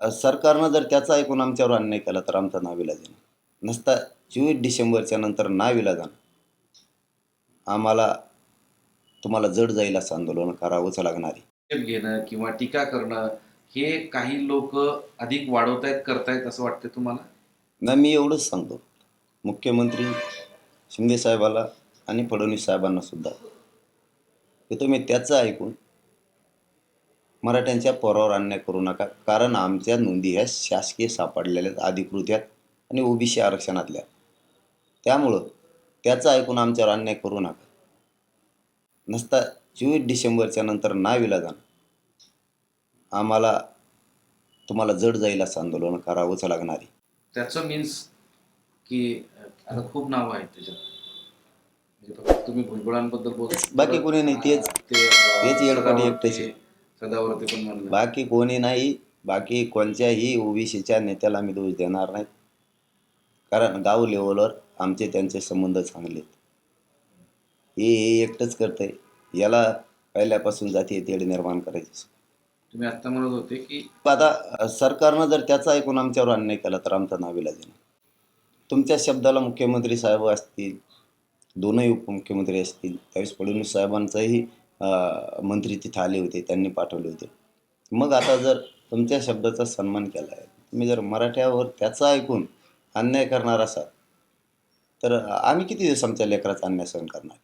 सरकारनं जर त्याचं ऐकून आमच्यावर अन्याय केला तर आमचा नाविलाज आहे नसता चोवीस डिसेंबरच्या नंतर नाविलाजानं आम्हाला तुम्हाला जड जाईल असं आंदोलन करावंच लागणार आहे. घेणं किंवा टीका करणं हे काही लोक अधिक वाढवतायत करतायत असं वाटतं तुम्हाला? ना मी एवढंच सांगतो. मुख्यमंत्री शिंदे साहेबाला आणि फडणवीस साहेबांना सुद्धा. की तुम्ही त्याचं ऐकून मराठ्यांच्या पोरावर अन्याय करू नका. कारण आमच्या नोंदी ह्या शासकीय सापडलेल्या अधिकृत आहेत आणि ओबीसी आरक्षणातल्या. त्यामुळं त्याचं ऐकून आमच्यावर अन्याय करू नका. नसता चोवीस डिसेंबरच्या नंतर नाविलाजानं आम्हाला तुम्हाला जड जाईल असं आंदोलन करावंच लागणार. आहे त्याचं मीन्स की आता खूप नाव आहेत त्याच्यात. म्हणजे तुम्ही भुजबळांबद्दल बोल बाकी कोणी नाही, तेच- तेच एकटेच आहे. सदावर्ते पण म्हणलं. बाकी कोणी नाही बाकी कोणत्याही ओबीसीच्या नेत्याला आम्ही दोष देणार नाहीत कारण गाव लेवलवर आमचे त्यांचे संबंध चांगले आहेत. हे हे एकटंच करतंय. याला पहिल्यापासून जातीय तेढ निर्माण करायची. तुम्ही आता म्हणत होते की आता सरकारनं जर त्याचं ऐकून आमच्यावर अन्याय केला तर आमचा नाविलाज आहे तुमच्या शब्दाला मुख्यमंत्री साहेब असतील दोनही उपमुख्यमंत्री असतील त्यावेळेस फडणवीस साहेबांचाही मंत्री तिथं आले होते त्यांनी पाठवले होते. मग आता जर तुमच्या शब्दाचा सन्मान केला आहे तुम्ही जर मराठ्यावर त्याचं ऐकून अन्याय करणार असाल तर आम्ही किती दिवस आमच्या लेकराचा अन्याय सहन करणार?